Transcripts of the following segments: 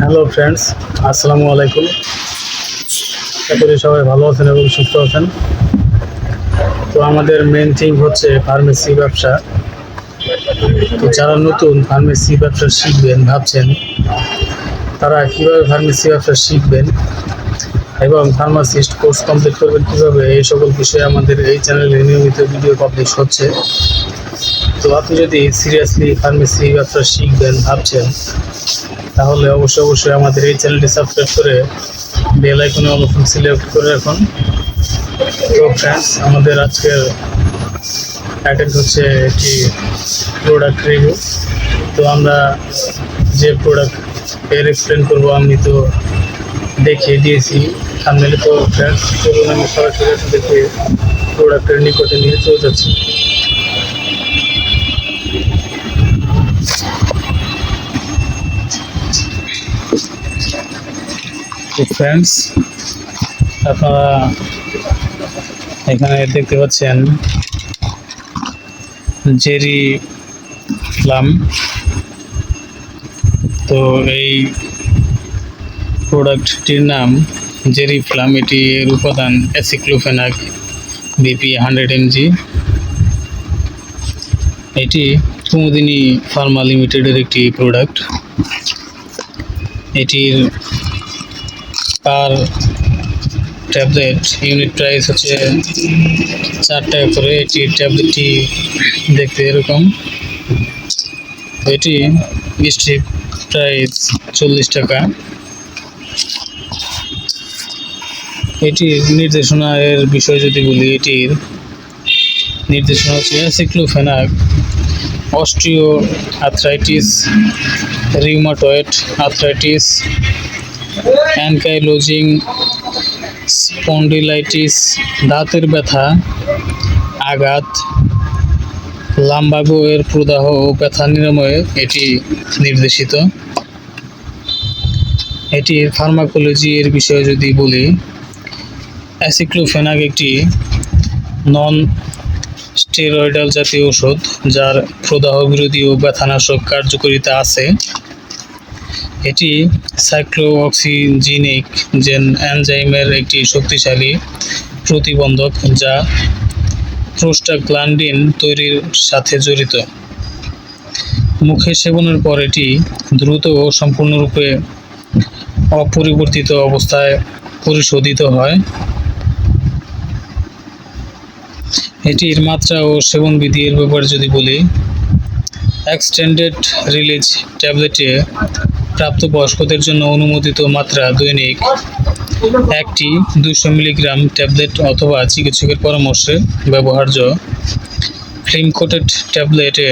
Hello friends, আসসালামু আলাইকুম। আশা করি সবাই ভালো আছেন এবং সুস্থ আছেন। তো আমাদের মেন থিং হচ্ছে ফার্মেসি ব্যবসা। তো যারা নতুন ফার্মেসি ব্যবসা শিখবেন, ভাবছেন তারা কীভাবে ফার্মেসি ব্যবসা শিখবেন এবং ফার্মাসিস্ট কোর্স কমপ্লিট করবেন কীভাবে, এই সকল বিষয়ে আমাদের এই চ্যানেলে নিয়মিত ভিডিও পাবলিশ হচ্ছে। তো আপনি যদি সিরিয়াসলি ফার্মেসি ব্যবসা শিখবেন, ভাবছেন, তাহলে অবশ্যই অবশ্যই আমাদের এই চ্যানেলটি সাবস্ক্রাইব করে বেল আইকনে অবশ্যই সিলেক্ট করে রাখুন। তো ফ্রেন্ডস আমাদের আজকের অ্যাটেন্ড হচ্ছে একটি প্রোডাক্ট রিভিউ তো আমরা যে প্রোডাক্টের এক্সপ্লেন করব, আমি তো দেখিয়ে দিয়েছি। থামনেলে তো ফ্রেন্ডস আমি সরাসরি দেখে প্রোডাক্টের নিকটে নিয়ে চলে যাচ্ছি। ফ্রেন্ডস আপনারা এখানে দেখতে পাচ্ছেন জেরি প্লাম। তো এই প্রোডাক্টটির নাম জেরি প্লাম। এটি এর উপাদান অ্যাসিক্লোফেনাক বিপি হান্ড্রেড এমজি। এটি কুমুদিনী ফার্মা লিমিটেডের একটি প্রোডাক্ট। এটির পার ট্যাবলেট ইউনিট প্রাইস হচ্ছে চার টাকা করে। এটি ট্যাবলেটটি দেখতে এরকম। এটি স্ট্রিপ প্রাইস চল্লিশ টাকা। এটির নির্দেশনা এর বিষয় যদি বলি, এটির নির্দেশনা হচ্ছে aceclofenac osteo arthritis rheumatoid arthritis ankylosing spondylitis, দাঁতের ব্যথা, আঘাত লাম্বাগো এর প্রদাহ ও ব্যথা নিরাময়ে এটি নির্দেশিত। এটি ফার্মাকোলজি এর বিষয়ে যদি বলি অ্যাসিক্লোফেনাক একটি নন স্টেরয়েডাল জাতীয় ওষুধ যার প্রদাহ বিরোধী ও ব্যথানাশক কার্যকারিতা আছে। এটি সাইক্লোঅক্সিজিনিক জেন এনজাইমের একটি শক্তিশালী প্রতিবন্ধক যা প্রোস্টাগ্ল্যান্ডিন তৈরির সাথে জড়িত। মুখে সেবনের পর এটি দ্রুত ও সম্পূর্ণরূপে অপরিবর্তিত অবস্থায় পরিশোধিত হয়। এটির মাত্রা ও সেবনবিধি এর ব্যাপারে যদি বলি এক্সটেন্ডেড রিলিজ ট্যাবলেটে প্রাপ্তবয়স্কদের জন্য অনুমোদিত মাত্রা দৈনিক একটি দুশো মিলিগ্রাম ট্যাবলেট অথবা চিকিৎসকের পরামর্শে ব্যবহার্য ফিল্ম কোটেড ট্যাবলেটে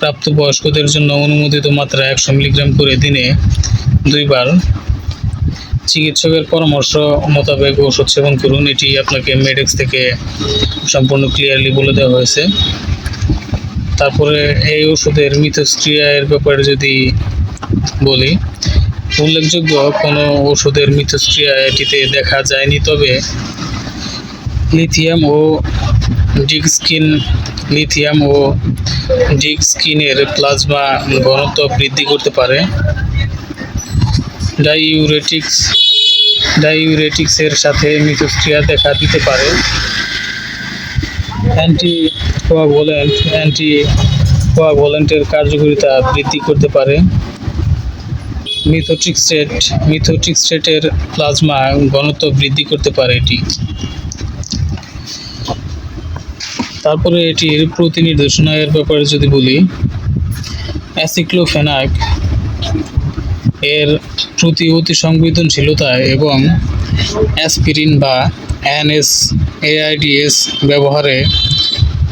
প্রাপ্তবয়স্কদের জন্য অনুমোদিত মাত্রা একশো মিলিগ্রাম করে দিনে দুইবার। চিকিৎসকের পরামর্শ মোতাবেক ওষুধ সেবন করুন, এটি আপনাকে মেডেক্স থেকে সম্পূর্ণ ক্লিয়ারলি বলে দেওয়া হয়েছে। তারপরে এই ওষুধের মিথস্ক্রিয়ার ব্যাপারে যদি বলি। উল্লেখযোগ্য কোনো ওষুধের মিথস্ক্রিয়া এটিতে দেখা যায়নি, তবে লিথিয়াম ও ডিগস্কিন, লিথিয়াম ও ডিগস্কিনের প্লাজমা ঘনত্ব বৃদ্ধি করতে পারে। ডাইউরেটিক্স, ডাইউরেটিক্সের সাথে মিথস্ক্রিয়া দেখা দিতে পারে। অ্যান্টি কোয়াগুলেন্ট অ্যান্টি কোয়াগুলেন্টের কার্যকারিতা বৃদ্ধি করতে পারে। মিথোট্রিক্সেট মিথোট্রিক্সেটের প্লাজমা ঘনত্ব বৃদ্ধি করতে পারে এটি। তারপরে এটির প্রতি নির্দেশনা এর ব্যাপারে যদি বলি, অ্যাসিক্লোফেনাক এর প্রতি অতি সংবেদনশীলতা এবং অ্যাসপিরিন বা এনএস, এআইডিএস ব্যবহারে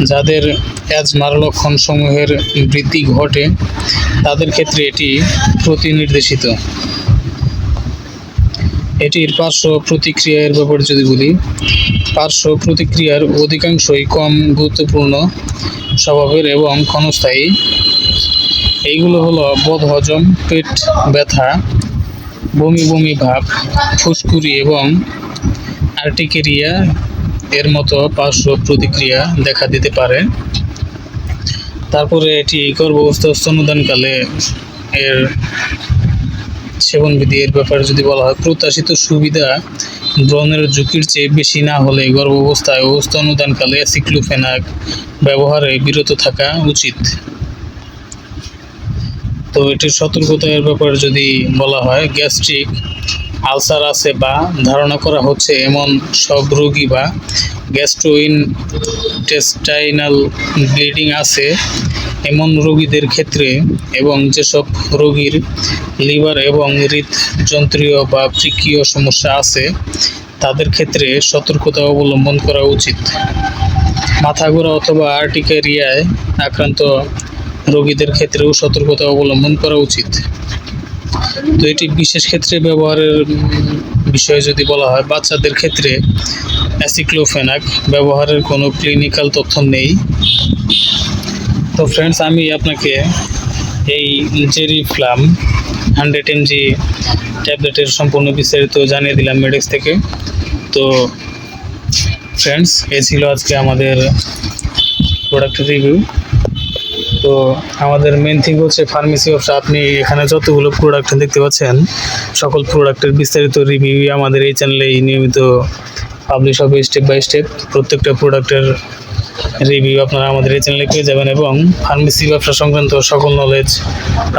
যাদের অ্যাজমার লক্ষণসমূহের বৃদ্ধি ঘটে, তাদের ক্ষেত্রে এটি প্রতিনির্দেশিত। এটির পার্শ্ব প্রতিক্রিয়ার ব্যাপারে যদি বলি, পার্শ্ব প্রতিক্রিয়ার অধিকাংশই কম গুরুত্বপূর্ণ, স্বভাবের এবং ক্ষণস্থায়ী। এইগুলো হলো বদহজম পেট ব্যথা, বমি বমি ভাব, ফুসকুড়ি এবং আর্টিকেরিয়া এর মতো পার্শ্ব প্রতিক্রিয়া দেখা দিতে পারে। তারপরে এটি গর্ভাবস্থা স্তনদানকালে এর সেবনবিধি এর ব্যাপারে যদি বলা হয়, প্রত্যাশিত সুবিধা ব্রণের ঝুঁকির চেয়ে বেশি না হলে গর্ভাবস্থায় ও স্তন্যদানকালে অ্যাসিক্লোফেনাক ব্যবহারে বিরত থাকা উচিত। তো এটির সতর্কতার ব্যাপারে যদি বলা হয়, গ্যাস্ট্রিক আলসার আছে বা ধারণা করা হচ্ছে এমন সব রোগী বা গ্যাস্ট্রোইনটেস্টাইনাল ব্লিডিং আছে এমন রোগীদের ক্ষেত্রে এবং যেসব রোগীর লিভার এবং হৃদযন্ত্রীয় বা বৃক্কীয় সমস্যা আছে, তাদের ক্ষেত্রে সতর্কতা অবলম্বন করা উচিত। মাথা ঘোরা অথবা আর্টিকেরিয়ায় আক্রান্ত রোগীদের ক্ষেত্রেও সতর্কতা অবলম্বন করা উচিত। তো এটি বিশেষ ক্ষেত্রে ব্যবহারের বিষয়ে যদি বলা হয়, বাচ্চাদের ক্ষেত্রে অ্যাসিক্লোফেনাক ব্যবহারের কোনো ক্লিনিক্যাল তথ্য নেই। তো ফ্রেন্ডস, আমি আপনাকে এই জেরি ফ্লাম হান্ড্রেড এমজি ট্যাবলেটের সম্পূর্ণ বিস্তারিত জানিয়ে দিলাম মেডেক্স থেকে। তো ফ্রেন্ডস, এ ছিল আজকে আমাদের প্রোডাক্ট রিভিউ তো আমাদের মেন থিং হচ্ছে ফার্মেসি ব্যবসা আপনি এখানে যতগুলো প্রোডাক্ট দেখতে পাচ্ছেন, সকল প্রোডাক্টের বিস্তারিত রিভিউ আমাদের এই চ্যানেলে নিয়মিত পাবলিশ হবে স্টেপ বাই স্টেপ প্রত্যেকটা প্রোডাক্টের রিভিউ আপনারা আমাদের এই চ্যানেলে পেয়ে যাবেন এবং ফার্মেসি ব্যবসা সংক্রান্ত সকল নলেজ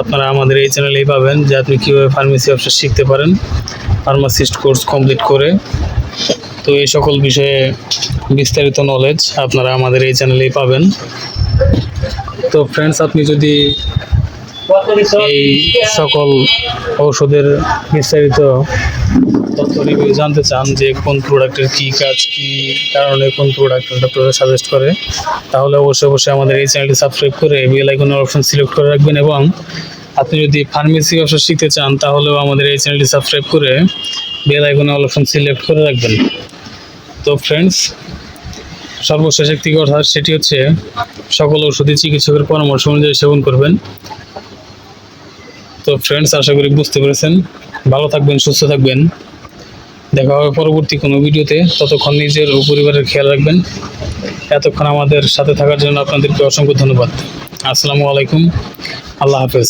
আপনারা আমাদের এই চ্যানেলেই পাবেন যে আপনি কীভাবে ফার্মেসি ব্যবসা শিখতে পারেন ফার্মাসিস্ট কোর্স কমপ্লিট করে। তো এই সকল বিষয়ে বিস্তারিত নলেজ আপনারা আমাদের এই চ্যানেলেই পাবেন। তো ফ্রেন্ডস আপনি যদি এই সকল ঔষধের বিস্তারিত তথ্য জানতে চান যে কোন প্রোডাক্টের কী কাজ, কী কারণে কোন প্রোডাক্ট সাজেস্ট করে, তাহলে অবশ্যই অবশ্যই আমাদের এই চ্যানেলটি সাবস্ক্রাইব করে বেল আইকনের অপশন সিলেক্ট করে রাখবেন এবং আপনি যদি ফার্মেসি ব্যবসা শিখতে চান, তাহলেও আমাদের এই চ্যানেলটি সাবস্ক্রাইব করে বেল আইকনের অপশন সিলেক্ট করে রাখবেন। তো ফ্রেন্ডস সর্বশেষ একটি কথা, সেটি হচ্ছে সকল ওষুধই চিকিৎসকের পরামর্শ অনুযায়ী সেবন করবেন। তো ফ্রেন্ডস আশা করি বুঝতে পেরেছেন। ভালো থাকবেন, সুস্থ থাকবেন। দেখা হবে পরবর্তী কোনো ভিডিওতে। ততক্ষণ নিজের ও পরিবারের খেয়াল রাখবেন। এতক্ষণ আমাদের সাথে থাকার জন্য আপনাদেরকে অসংখ্য ধন্যবাদ। আসসালামু আলাইকুম। আল্লাহ হাফেজ।